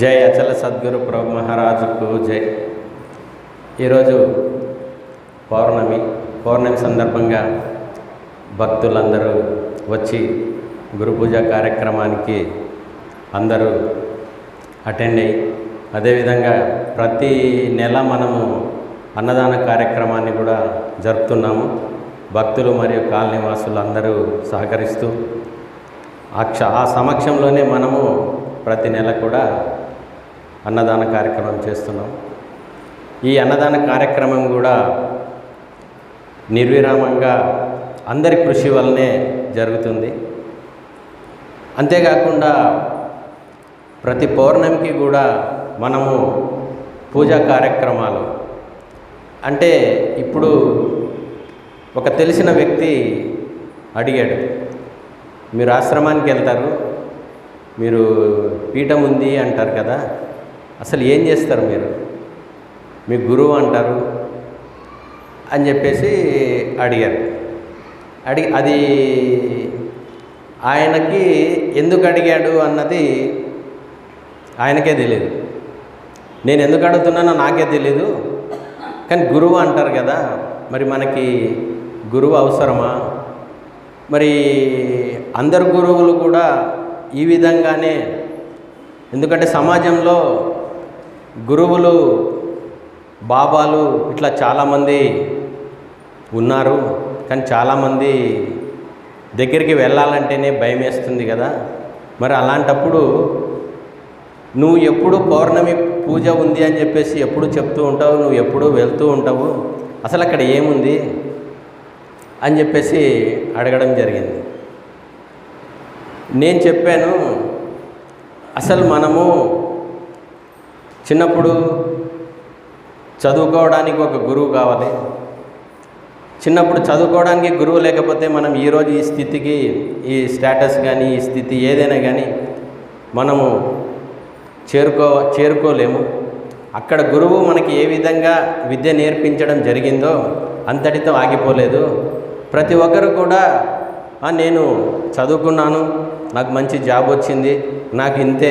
జై అచల సద్గురు ప్రభు మహారాజుకు జై. ఈరోజు పౌర్ణమి పౌర్ణమి సందర్భంగా భక్తులందరూ వచ్చి గురు పూజ కార్యక్రమానికి అందరూ అటెండ్ అయ్యి అదేవిధంగా ప్రతి నెల మనము అన్నదాన కార్యక్రమాన్ని కూడా జరుపుతున్నాము. భక్తులు మరియు కాలనీవాసులు అందరూ సహకరిస్తూ ఆ క్ష ఆ సమక్షంలోనే మనము ప్రతి నెల కూడా అన్నదాన కార్యక్రమం చేస్తున్నాం. ఈ అన్నదాన కార్యక్రమం కూడా నిర్విరామంగా అందరి కృషి వల్లనే జరుగుతుంది. అంతేకాకుండా ప్రతి పౌర్ణమికి కూడా మనము పూజా కార్యక్రమాలు. అంటే ఇప్పుడు ఒక తెలిసిన వ్యక్తి అడిగాడు మీరు ఆశ్రమానికి వెళ్తారు? మీరు పీఠం ఉంది అంటారు కదా అసలు ఏం చేస్తారు మీరు? మీ గురువు అంటారు? అని చెప్పేసి అడిగారు. అడిగి అది ఆయనకి ఎందుకు అడిగాడు అన్నది ఆయనకే తెలియదు నేను ఎందుకు అడుగుతున్నానో నాకే తెలీదు. కానీ గురువు అంటారు కదా మరి మనకి గురువు అవసరమా? మరి అందరు గురువులు కూడా ఈ విధంగానే ఎందుకంటే సమాజంలో గురువులు బాబాలు ఇట్లా చాలామంది ఉన్నారు. కానీ చాలామంది దగ్గరికి వెళ్ళాలంటేనే భయం వేస్తుంది కదా. మరి అలాంటప్పుడు నువ్వు ఎప్పుడు పౌర్ణమి పూజ ఉంది అని చెప్పేసి ఎప్పుడు చెప్తూ ఉంటావు? నువ్వు ఎప్పుడు వెళ్తూ ఉంటావు? అసలు అక్కడ ఏముంది? అని చెప్పేసి అడగడం జరిగింది. నేను చెప్పాను అసలు మనము చిన్నప్పుడు చదువుకోవడానికి ఒక గురువు కావాలి. చిన్నప్పుడు చదువుకోవడానికి గురువు లేకపోతే మనం ఈరోజు ఈ స్థితికి ఈ స్టేటస్ కానీ ఈ స్థితి ఏదైనా కానీ మనము చేరుకో చేరుకోలేము. అక్కడ గురువు మనకి ఏ విధంగా విద్య నేర్పించడం జరిగిందో అంతటితో ఆగిపోలేదు. ప్రతి ఒక్కరు కూడా నేను చదువుకున్నాను నాకు మంచి జాబ్ వచ్చింది నాకు ఇంతే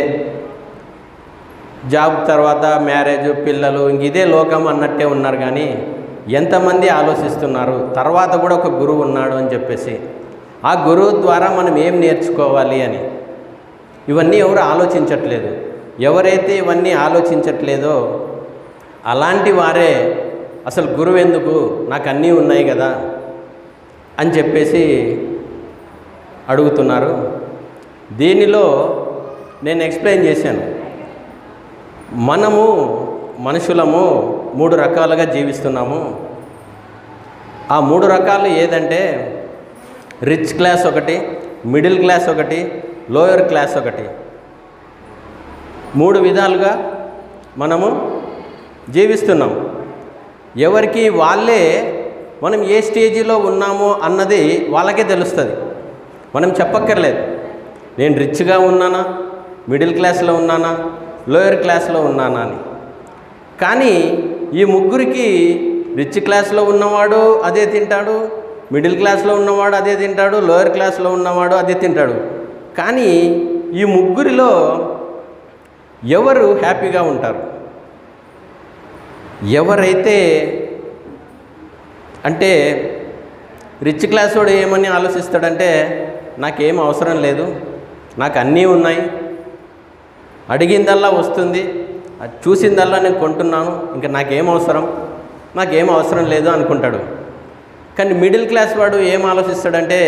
జాబ్ తర్వాత మ్యారేజ్ పిల్లలు ఇంక ఇదే లోకం అన్నట్టే ఉన్నారు కానీ ఎంతమంది ఆలోచిస్తున్నారు? తర్వాత కూడా ఒక గురువు ఉన్నాడు అని చెప్పేసి. ఆ గురువు ద్వారా మనం ఏం నేర్చుకోవాలి అని. ఇవన్నీ ఎవరు ఆలోచించట్లేదు. ఎవరైతే ఇవన్నీ ఆలోచించట్లేదో అలాంటి వారే అసలు గురువు ఎందుకు? నాకు అన్నీ ఉన్నాయి కదా అని చెప్పేసి అడుగుతున్నారు. దీనిలో నేను ఎక్స్ప్లెయిన్ చేశాను. మనము మనుషులము మూడు రకాలుగా జీవిస్తున్నాము. ఆ మూడు రకాలు ఏదంటే రిచ్ క్లాస్ ఒకటి మిడిల్ క్లాస్ ఒకటి లోయర్ క్లాస్ ఒకటి. మూడు విధాలుగా మనము జీవిస్తున్నాం. ఎవరికి వాళ్ళే మనం ఏ స్టేజిలో ఉన్నామో అన్నది వాళ్ళకే తెలుస్తుంది. మనం చెప్పక్కర్లేదు. నేను రిచ్గా ఉన్నానా? మిడిల్ క్లాస్లో ఉన్నానా? లోయర్ క్లాస్లో ఉన్నానా అని కానీ ఈ ముగ్గురికి రిచ్ క్లాస్లో ఉన్నవాడు అదే తింటాడు మిడిల్ క్లాస్లో ఉన్నవాడు అదే తింటాడు లోయర్ క్లాస్లో ఉన్నవాడు అదే తింటాడు. కానీ ఈ ముగ్గురిలో ఎవరు హ్యాపీగా ఉంటారు? ఎవరైతే అంటే రిచ్ క్లాస్ వాడు ఏమని ఆలోచిస్తాడంటే నాకేం అవసరం లేదు నాకు అన్నీ ఉన్నాయి అడిగిందల్లా వస్తుంది అది చూసిందల్లా నేను కొంటున్నాను ఇంకా నాకేం అవసరం? నాకేం అవసరం లేదు అనుకుంటాడు. కానీ మిడిల్ క్లాస్ వాడు ఏం ఆలోచిస్తాడంటే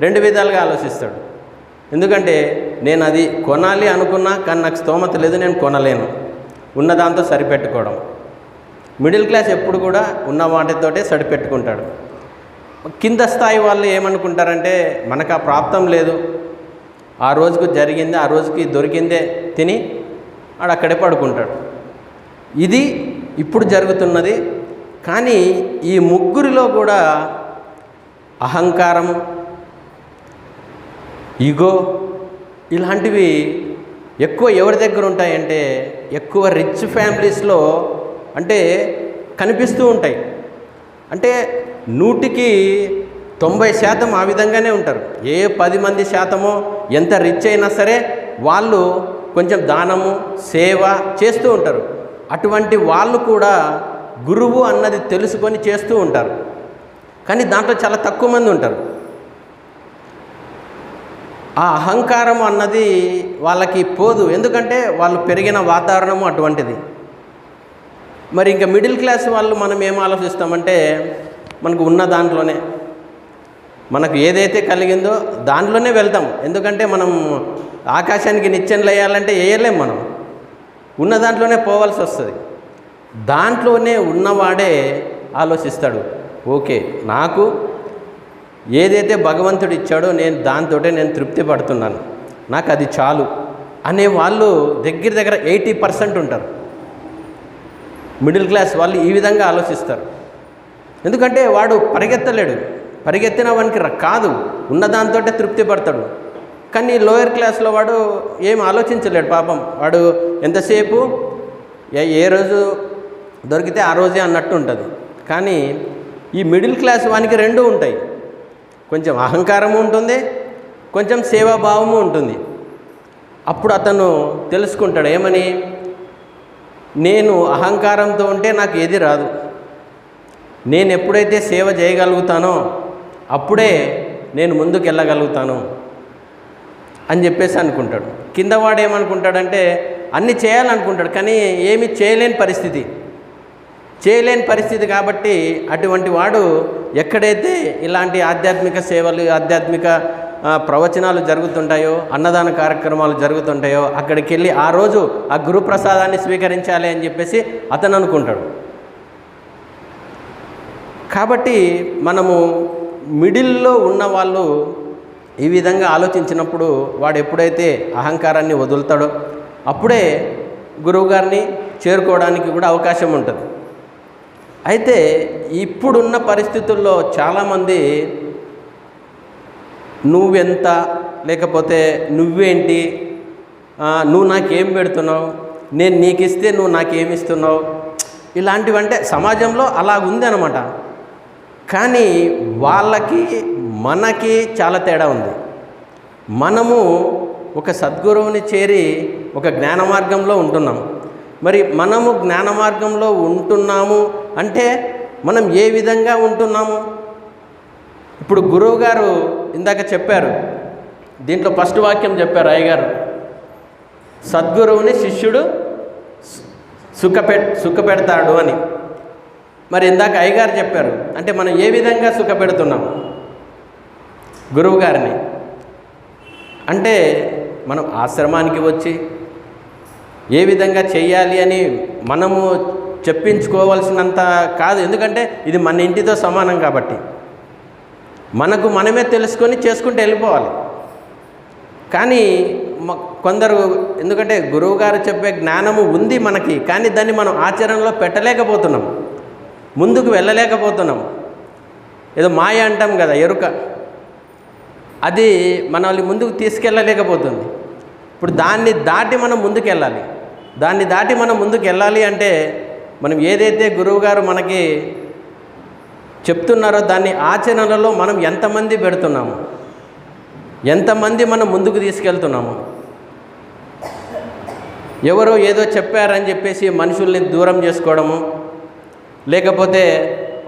రెండు విధాలుగా ఆలోచిస్తాడు. ఎందుకంటే నేను అది కొనాలి అనుకున్నా కానీ నాకు స్తోమత లేదు నేను కొనలేను. ఉన్నదాంతో సరిపెట్టుకోవడం. మిడిల్ క్లాస్ ఎప్పుడు కూడా ఉన్న వాటితోటే సరిపెట్టుకుంటాడు. కింద స్థాయి వాళ్ళు ఏమనుకుంటారంటే మనకు ఆ ప్రాప్తం లేదు ఆ రోజుకు జరిగింది ఆ రోజుకి దొరికిందే తిని ఆడు అక్కడే పడుకుంటాడు. ఇది ఇప్పుడు జరుగుతున్నది. కానీ ఈ ముగ్గురిలో కూడా అహంకారం ఈగో ఇలాంటివి ఎక్కువ ఎవరి దగ్గర ఉంటాయంటే ఎక్కువ రిచ్ ఫ్యామిలీస్లో అంటే కనిపిస్తూ ఉంటాయి. అంటే నూటికి తొంభై శాతం ఆ విధంగానే ఉంటారు. ఏ పది మంది శాతమో ఎంత రిచ్ అయినా సరే వాళ్ళు కొంచెం దానము సేవ చేస్తూ ఉంటారు. అటువంటి వాళ్ళు కూడా గురువు అన్నది తెలుసుకొని చేస్తూ ఉంటారు. కానీ దాంట్లో చాలా తక్కువ మంది ఉంటారు. ఆ అహంకారం అన్నది వాళ్ళకి పోదు. ఎందుకంటే వాళ్ళు పెరిగిన వాతావరణము అటువంటిది. మరి ఇంకా మిడిల్ క్లాస్ వాళ్ళు మనం ఏం ఆలోచిస్తామంటే మనకు ఉన్న దాంట్లోనే మనకు ఏదైతే కలిగిందో దాంట్లోనే వెళ్తాం. ఎందుకంటే మనం ఆకాశానికి నిచ్చెనలు వేయాలంటే వేయలేం మనం. ఉన్న దాంట్లోనే పోవాల్సి వస్తుంది. దాంట్లోనే ఉన్నవాడే ఆలోచిస్తాడు. ఓకే నాకు ఏదైతే భగవంతుడు ఇచ్చాడో నేను దాంతోటే నేను తృప్తి పడుతున్నాను. నాకు అది చాలు అనే వాళ్ళు దగ్గర దగ్గర ఎయిటీ పర్సెంట్ ఉంటారు. మిడిల్ క్లాస్ వాళ్ళు ఈ విధంగా ఆలోచిస్తారు. ఎందుకంటే వాడు పరిగెత్తలేడు. పరిగెత్తిన వానికి కాదు. ఉన్నదాంతో తృప్తి పడతాడు కానీ లోయర్ క్లాస్లో వాడు ఏం ఆలోచించలేడు పాపం. వాడు ఎంతసేపు? ఏ- ఏ రోజు దొరికితే ఆ రోజే అన్నట్టు ఉంటుంది. కానీ ఈ మిడిల్ క్లాస్ వానికి రెండు ఉంటాయి. కొంచెం అహంకారము ఉంటుంది కొంచెం సేవాభావము ఉంటుంది. అప్పుడు అతను తెలుసుకుంటాడు ఏమని? నేను అహంకారంతో ఉంటే నాకు ఏది రాదు. నేను ఎప్పుడైతే సేవ చేయగలుగుతానో అప్పుడే నేను ముందుకు వెళ్ళగలుగుతాను అని చెప్పేసి అనుకుంటాడు. కింద వాడు ఏమనుకుంటాడంటే అన్ని చేయాలనుకుంటాడు కానీ ఏమి చేయలేని పరిస్థితి. చేయలేని పరిస్థితి కాబట్టి అటువంటి వాడు ఎక్కడైతే ఇలాంటి ఆధ్యాత్మిక సేవలు ఆధ్యాత్మిక ప్రవచనాలు జరుగుతుంటాయో అన్నదాన కార్యక్రమాలు జరుగుతుంటాయో అక్కడికి వెళ్ళి ఆ రోజు ఆ గురు ప్రసాదాన్ని స్వీకరించాలి అని చెప్పేసి అతను అనుకుంటాడు. కాబట్టి మనము మిడిల్లో ఉన్నవాళ్ళు ఈ విధంగా ఆలోచించినప్పుడు వాడు ఎప్పుడైతే అహంకారాన్ని వదులుతాడో అప్పుడే గురువుగారిని చేరుకోవడానికి కూడా అవకాశం ఉంటుంది. అయితే ఇప్పుడున్న పరిస్థితుల్లో చాలామంది నువ్వెంత లేకపోతే నువ్వేంటి నువ్వు నాకేం పెడుతున్నావు నేను నీకు ఇస్తే నువ్వు నాకేమిస్తున్నావు ఇలాంటివంటే సమాజంలో అలా ఉంది అనమాట కానీ వాళ్ళకి మనకి చాలా తేడా ఉంది. మనము ఒక సద్గురువుని చేరి ఒక జ్ఞాన మార్గంలో ఉంటున్నాం. మరి మనము జ్ఞాన మార్గంలో ఉంటున్నాము అంటే మనం ఏ విధంగా ఉంటున్నాము? ఇప్పుడు గురువు గారు ఇందాక చెప్పారు దీంట్లో ఫస్ట్ వాక్యం చెప్పారు అయ్యగారు. సద్గురువుని శిష్యుడు సు- సుఖపె సుఖపెడతాడు అని. మరి ఇందాక అయ్యగారు చెప్పారు అంటే మనం ఏ విధంగా సుఖపెడుతున్నాం? గురువు గారిని అంటే మనం ఆశ్రమానికి వచ్చి ఏ విధంగా చేయాలి అని మనము చెప్పించుకోవాల్సినంత కాదు. ఎందుకంటే ఇది మన ఇంటితో సమానం కాబట్టి. మనకు మనమే తెలుసుకొని చేసుకుంటూ వెళ్ళిపోవాలి. కానీ కొందరు ఎందుకంటే గురువుగారు చెప్పే జ్ఞానము ఉంది మనకి కానీ దాన్ని మనం ఆచరణలో పెట్టలేకపోతున్నాం. ముందుకు వెళ్ళలేకపోతున్నాం ఏదో మాయ అంటాం కదా ఎరుక. అది మనల్ని ముందుకు తీసుకెళ్ళలేకపోతుంది. ఇప్పుడు దాన్ని దాటి మనం ముందుకు వెళ్ళాలి దాన్ని దాటి మనం ముందుకు వెళ్ళాలి అంటే మనం ఏదైతే గురువుగారు మనకి చెప్తున్నారో దాన్ని ఆచరణలో మనం ఎంతమంది పెడుతున్నాము? ఎంతమంది మనం ముందుకు తీసుకెళ్తున్నాము? ఎవరో ఏదో చెప్పారని చెప్పేసి మనుషుల్ని దూరం చేసుకోవడము లేకపోతే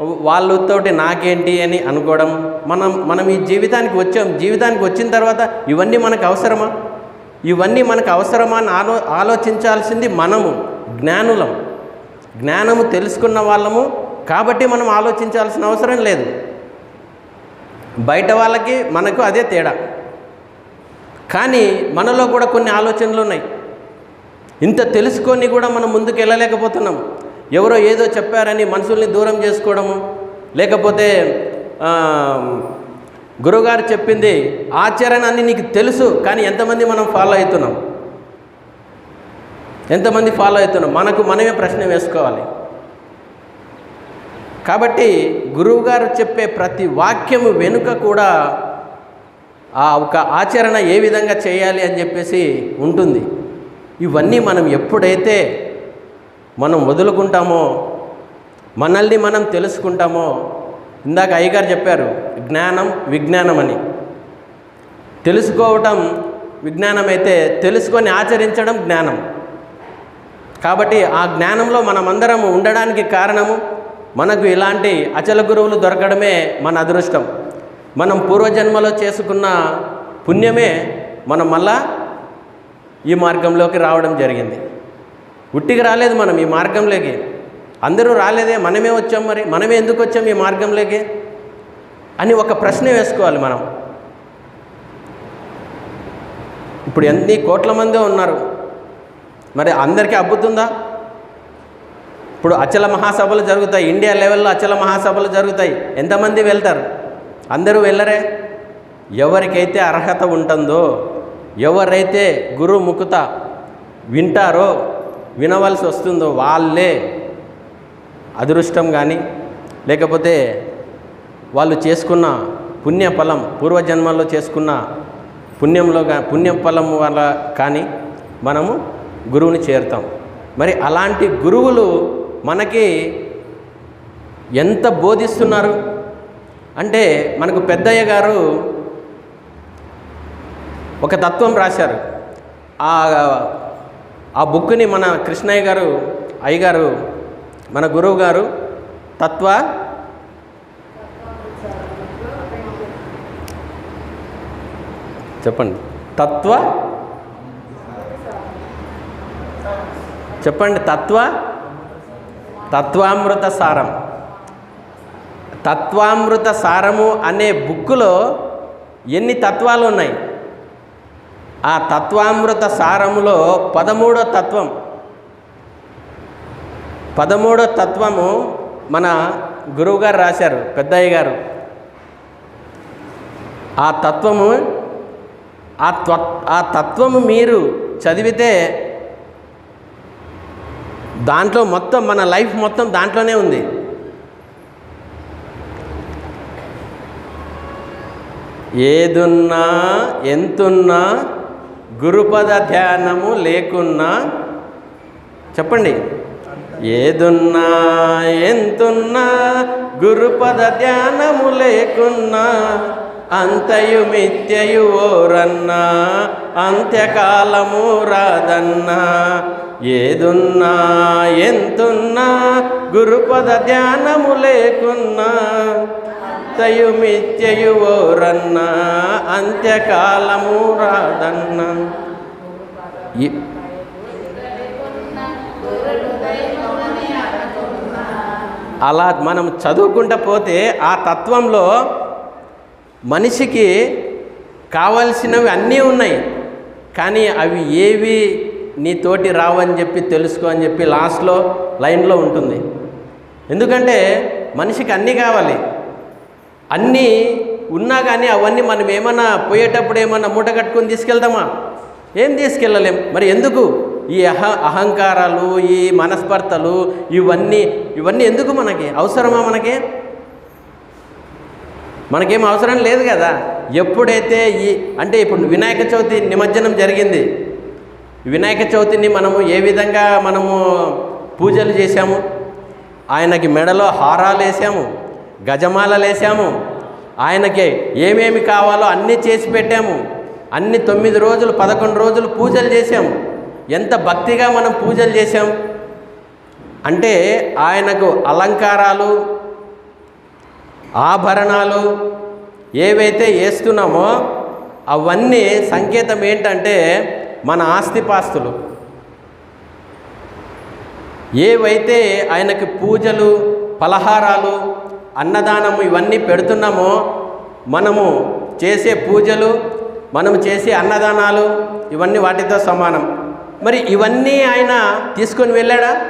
వాళ్ళతోటి నాకేంటి అని అనుకోవడం మనం మనం ఈ జీవితానికి వచ్చాం జీవితానికి వచ్చిన తర్వాత ఇవన్నీ మనకు అవసరమా? ఇవన్నీ మనకు అవసరమా అని ఆలో ఆలోచించాల్సింది మనము జ్ఞానులం. జ్ఞానము తెలుసుకున్న వాళ్ళము కాబట్టి మనం ఆలోచించాల్సిన అవసరం లేదు. బయట వాళ్ళకి మనకు అదే తేడా. కానీ మనలో కూడా కొన్ని ఆలోచనలు ఉన్నాయి. ఇంత తెలుసుకొని కూడా మనం ముందుకు వెళ్ళలేకపోతున్నాం ఎవరో ఏదో చెప్పారని మనుషుల్ని దూరం చేసుకోవడము లేకపోతే గురువుగారు చెప్పింది ఆచరణ అని నీకు తెలుసు కానీ ఎంతమంది మనం ఫాలో అవుతున్నాం? ఎంతమంది ఫాలో అవుతున్నాం? మనకు మనమే ప్రశ్న వేసుకోవాలి. కాబట్టి గురువుగారు చెప్పే ప్రతి వాక్యము వెనుక కూడా ఆ ఒక ఆచరణ ఏ విధంగా చేయాలి అని చెప్పేసి ఉంటుంది. ఇవన్నీ మనం ఎప్పుడైతే మనం వదులుకుంటామో మనల్ని మనం తెలుసుకుంటామో ఇందాక అయ్యగారు చెప్పారు జ్ఞానం విజ్ఞానం అని తెలుసుకోవటం విజ్ఞానం అయితే తెలుసుకొని ఆచరించడం జ్ఞానం. కాబట్టి ఆ జ్ఞానంలో మనమందరం ఉండడానికి కారణము మనకు ఇలాంటి అచల గురువులు దొరకడమే మన అదృష్టం. మనం పూర్వజన్మలో చేసుకున్న పుణ్యమే మనం మళ్ళా ఈ మార్గంలోకి రావడం జరిగింది. ఉట్టికి రాలేదు మనం ఈ మార్గంలోకి. అందరూ రాలేదే మనమే వచ్చాం మరి మనమే ఎందుకు వచ్చాం ఈ మార్గంలోకి? అని ఒక ప్రశ్న వేసుకోవాలి మనం. ఇప్పుడు ఎన్ని కోట్ల మందే ఉన్నారు? మరి అందరికీ అబ్బుతుందా? ఇప్పుడు అచల మహాసభలు జరుగుతాయి ఇండియా లెవెల్లో అచల మహాసభలు జరుగుతాయి. ఎంతమంది వెళ్తారు? అందరూ వెళ్ళరే? ఎవరికైతే అర్హత ఉంటుందో ఎవరైతే గురు ముకుత వింటారో వినవలసి వస్తుందో వాళ్ళే అదృష్టం కానీ లేకపోతే వాళ్ళు చేసుకున్న పుణ్యఫలం పూర్వజన్మల్లో చేసుకున్న పుణ్యంలో పుణ్యఫలం వల్ల కానీ మనము గురువుని చేరుతాం. మరి అలాంటి గురువులు మనకి ఎంత బోధిస్తున్నారు? అంటే మనకు పెద్దయ్య గారు ఒక తత్వం రాశారు. ఆ ఆ బుక్ని మన కృష్ణయ్య గారు అయ్యగారు మన గురువు గారు తత్వ చెప్పండి. తత్వ చెప్పండి. తత్వ తత్వామృత సారం. తత్వామృత సారము అనే బుక్కులో ఎన్ని తత్వాలు ఉన్నాయి? ఆ తత్వామృత సారములో పదమూడో తత్వం. పదమూడో తత్వము మన గురువుగారు రాశారు పెద్దయ్య గారు ఆ తత్వము ఆ త్వ ఆ తత్వము మీరు చదివితే దాంట్లో మొత్తం మన లైఫ్ మొత్తం దాంట్లోనే ఉంది. ఏదున్నా ఎంతున్నా గురుపద ధ్యానము లేకున్నా చెప్పండి. ఏదున్నా ఎంతున్నా గురుపద ధ్యానము లేకున్నా అంతయు మిథ్యయు ఓరన్నా అంత్యకాలము రాదన్నా ఏదున్నా ఎంతున్నా గురుపద ధ్యానము లేకున్నా అంతయు మిథ్యయు ఓరన్నా అంత్యకాలము రాదన్నా. అలా మనం చదువుకుంటూ పోతే ఆ తత్వంలో మనిషికి కావలసినవి అన్నీ ఉన్నాయి. కానీ అవి ఏవి నీతోటి రావని చెప్పి తెలుసుకో అని చెప్పి లాస్ట్లో లైన్లో ఉంటుంది. ఎందుకంటే మనిషికి అన్నీ కావాలి. అన్నీ ఉన్నా కానీ అవన్నీ మనం ఏమన్నా పోయేటప్పుడు ఏమన్నా మూట కట్టుకొని తీసుకెళ్తామా ఏం తీసుకెళ్ళలేం. మరి ఎందుకు? ఈ అహ అహంకారాలు ఈ మనస్పర్ధలు ఇవన్నీ ఇవన్నీ ఎందుకు మనకి? అవసరమా మనకి? మనకేం అవసరం లేదు కదా. ఎప్పుడైతే ఈ అంటే ఇప్పుడు వినాయక చవితి నిమజ్జనం జరిగింది. వినాయక చవితిని మనము ఏ విధంగా మనము పూజలు చేశాము? ఆయనకి మెడలో హారాలు వేసాము గజమాల లేసాము ఆయనకి ఏమేమి కావాలో అన్నీ చేసి పెట్టాము. అన్ని తొమ్మిది రోజులు పదకొండు రోజులు పూజలు చేశాము. ఎంత భక్తిగా మనం పూజలు చేశాం. అంటే ఆయనకు అలంకారాలు ఆభరణాలు ఏవైతే వేస్తున్నామో అవన్నీ సంకేతం ఏంటంటే మన ఆస్తిపాస్తులు. ఏవైతే ఆయనకి పూజలు పలహారాలు అన్నదానము ఇవన్నీ పెడుతున్నామో మనము చేసే పూజలు మనము చేసే అన్నదానాలు ఇవన్నీ వాటితో సమానం. మరి ఇవన్నీ ఆయన తీసుకొని వెళ్ళాడా?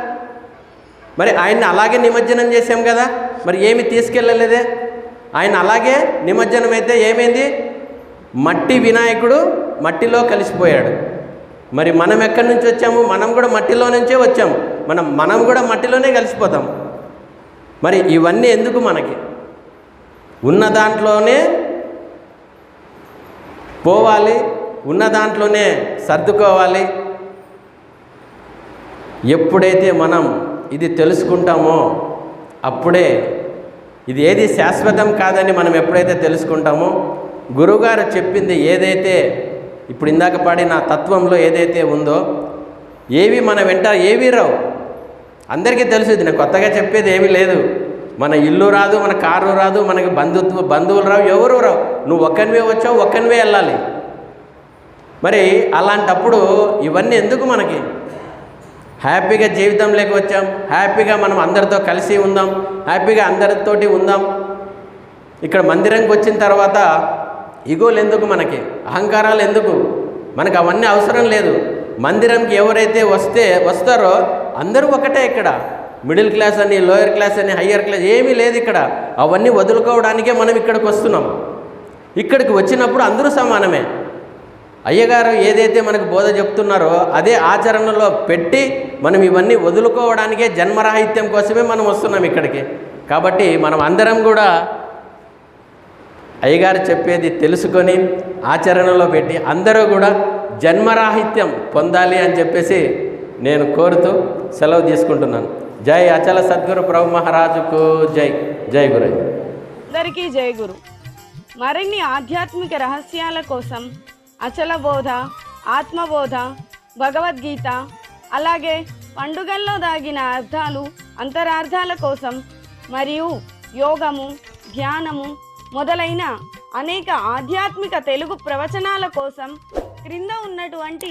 మరి ఆయన్ని అలాగే నిమజ్జనం చేసాం కదా మరి ఏమి తీసుకెళ్ళలేదే? ఆయన అలాగే నిమజ్జనం అయితే ఏమైంది? మట్టి వినాయకుడు మట్టిలో కలిసిపోయాడు. మరి మనం ఎక్కడి నుంచి వచ్చాము? మనం కూడా మట్టిలో నుంచే వచ్చాము. మనం మనం కూడా మట్టిలోనే కలిసిపోతాం. మరి ఇవన్నీ ఎందుకు మనకి? ఉన్న దాంట్లోనే పోవాలి ఉన్న దాంట్లోనే సర్దుకోవాలి. ఎప్పుడైతే మనం ఇది తెలుసుకుంటామో అప్పుడే ఇది ఏది శాశ్వతం కాదని మనం ఎప్పుడైతే తెలుసుకుంటామో గురువుగారు చెప్పింది ఏదైతే ఇప్పుడు ఇందాక పాడిన తత్వంలో ఏదైతే ఉందో ఏవి మన వెంట ఏవి రావు. అందరికీ తెలుసు ఇది. నేను కొత్తగా చెప్పేది ఏమీ లేదు. మన ఇల్లు రాదు మన కారు రాదు మనకి బంధుత్వ బంధువులు రావు ఎవరు రావు. నువ్వు ఒక్కనివే వచ్చావు ఒక్కనివే వెళ్ళాలి. మరి అలాంటప్పుడు ఇవన్నీ ఎందుకు మనకి? హ్యాపీగా జీవితంలోకి వచ్చాం హ్యాపీగా మనం అందరితో కలిసి ఉందాం హ్యాపీగా అందరితోటి ఉందాం. ఇక్కడ మందిరంకి వచ్చిన తర్వాత ఇగోలు ఎందుకు మనకి? అహంకారాలు ఎందుకు? మనకు అవన్నీ అవసరం లేదు. మందిరంకి ఎవరైతే వస్తే వస్తారో అందరూ ఒకటే ఇక్కడ. మిడిల్ క్లాస్ అని లోయర్ క్లాస్ అని హయ్యర్ క్లాస్ ఏమీ లేదు ఇక్కడ. అవన్నీ వదులుకోవడానికే మనం ఇక్కడికి వస్తున్నాం. ఇక్కడికి వచ్చినప్పుడు అందరూ సమానమే. అయ్యగారు ఏదైతే మనకు బోధ చెప్తున్నారో అదే ఆచరణలో పెట్టి మనం ఇవన్నీ వదులుకోవడానికే జన్మరాహిత్యం కోసమే మనం వస్తున్నాం ఇక్కడికి. కాబట్టి మనం అందరం కూడా అయ్యగారు చెప్పేది తెలుసుకొని ఆచరణలో పెట్టి అందరూ కూడా జన్మరాహిత్యం పొందాలి అని చెప్పేసి నేను కోరుతూ సెలవు తీసుకుంటున్నాను. జై అచల సద్గురు ప్రభు మహారాజుకు జై. జై గురు అందరికీ జై గురు. మరిన్ని ఆధ్యాత్మిక రహస్యాల కోసం అచల బోధ ఆత్మబోధ భగవద్గీత అలాగే పండుగల్లో దాగిన అర్థాలు అంతరార్థాల కోసం మరియు యోగము ధ్యానము మొదలైన అనేక ఆధ్యాత్మిక తెలుగు ప్రవచనాల కోసం క్రింద ఉన్నటువంటి